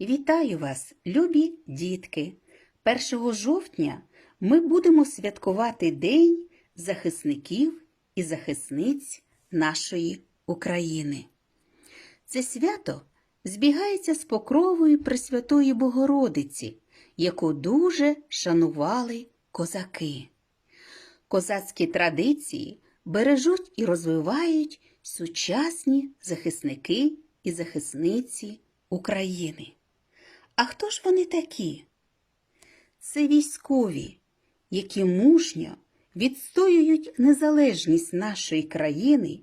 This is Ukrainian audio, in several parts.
Вітаю вас, любі дітки! 1 жовтня ми будемо святкувати День захисників і захисниць нашої України. Це свято збігається з покровою Пресвятої Богородиці, яку дуже шанували козаки. Козацькі традиції бережуть і розвивають сучасні захисники і захисниці України. А хто ж вони такі? Це військові, які мужньо відстоюють незалежність нашої країни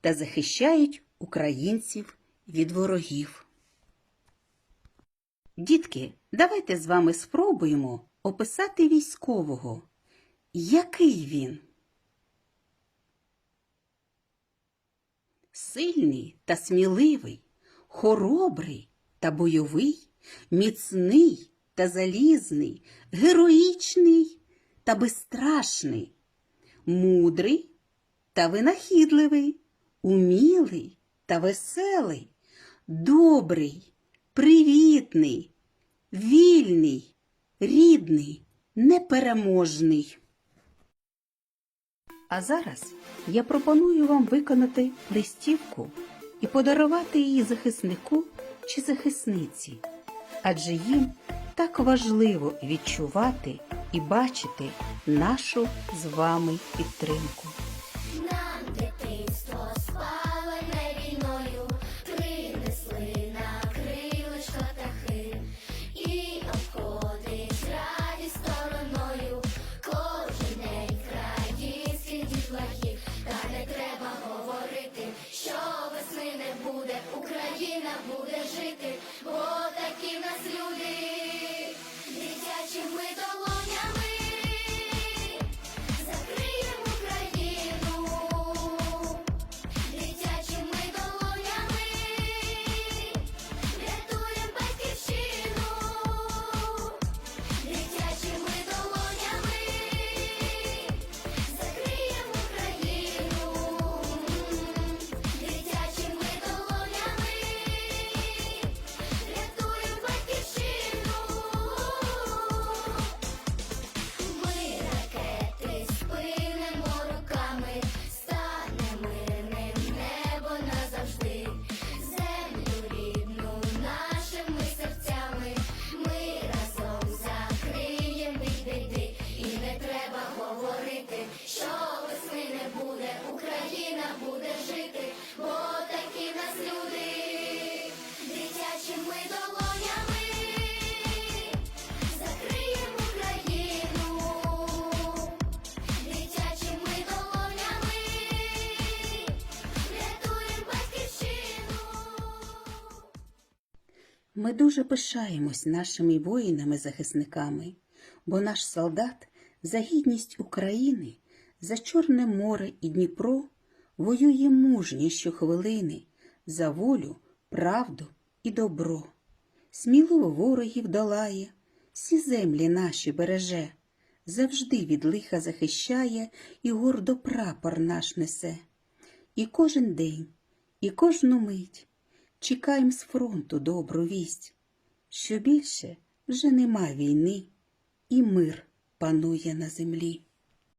та захищають українців від ворогів. Дітки, давайте з вами спробуємо описати військового. Який він? Сильний та сміливий, хоробрий та бойовий, міцний та залізний, героїчний та безстрашний, мудрий та винахідливий, умілий та веселий, добрий, привітний, вільний, рідний, непереможний. А зараз я пропоную вам виконати листівку і подарувати її захиснику чи захисниці, адже їм так важливо відчувати і бачити нашу з вами підтримку. Нам дитинство спалене війною, принесли на крилишко птахи. І обходить раді стороною. Кожен день країнських дітлахів, та не треба говорити, що весни не буде, Україна буде жити, Ми дуже пишаємось нашими воїнами-захисниками, бо наш солдат за гідність України, за Чорне море і Дніпро воює мужньо щохвилини за волю, правду і добро. Сміливо ворогів долає, всі землі наші береже, завжди від лиха захищає і гордо прапор наш несе. І кожен день, і кожну мить чекаєм з фронту добру вість, що більше вже нема війни, і мир панує на землі.